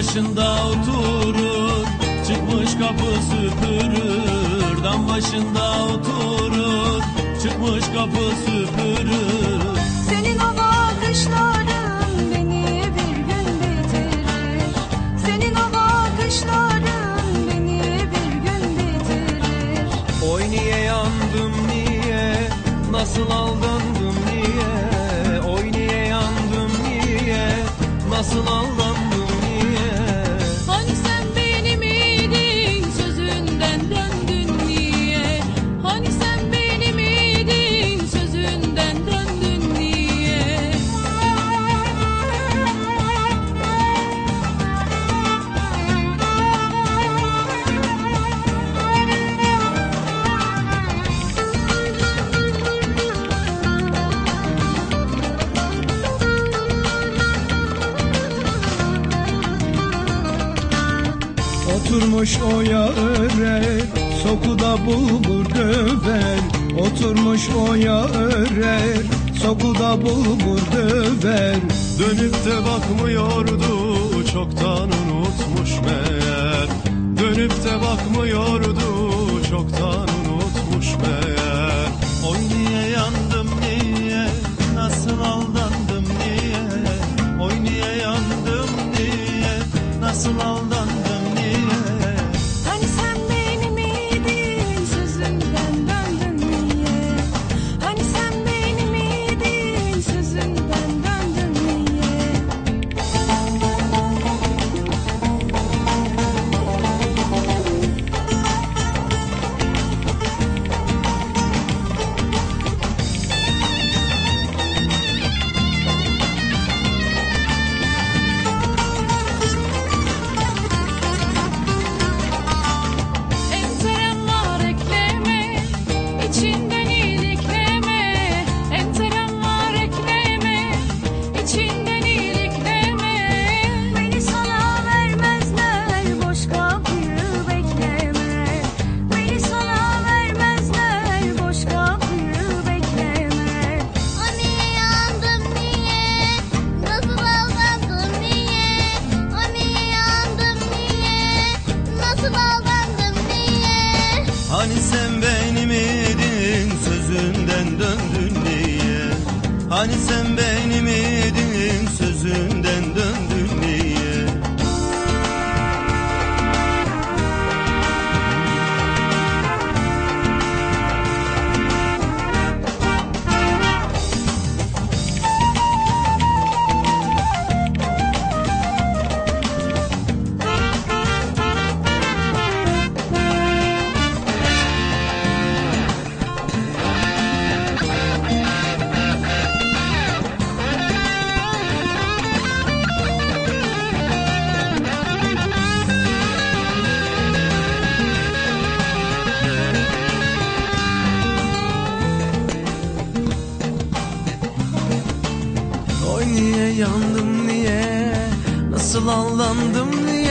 başında oturur Çıkmış kapı süpürür. Dam başında oturur Çıkmış kapı süpürür. Senin o bakışların beni bir gün bitirir. Senin o bakışların beni bir gün bitirir. Oy niye yandım niye? Nasıl aldandım niye? Oy niye yandım niye? Nasıl aldandım? Oturmuş o örer, sokuda bulgur döver. Oturmuş o örer, sokuda bulgur döver. Dönüp de bakmıyordu çoktan unutmuş meğer Dönüp de bakmıyordu sözünden döndün diye. Hani sen benim Oy niye yandım niye? Nasıl aldandım niye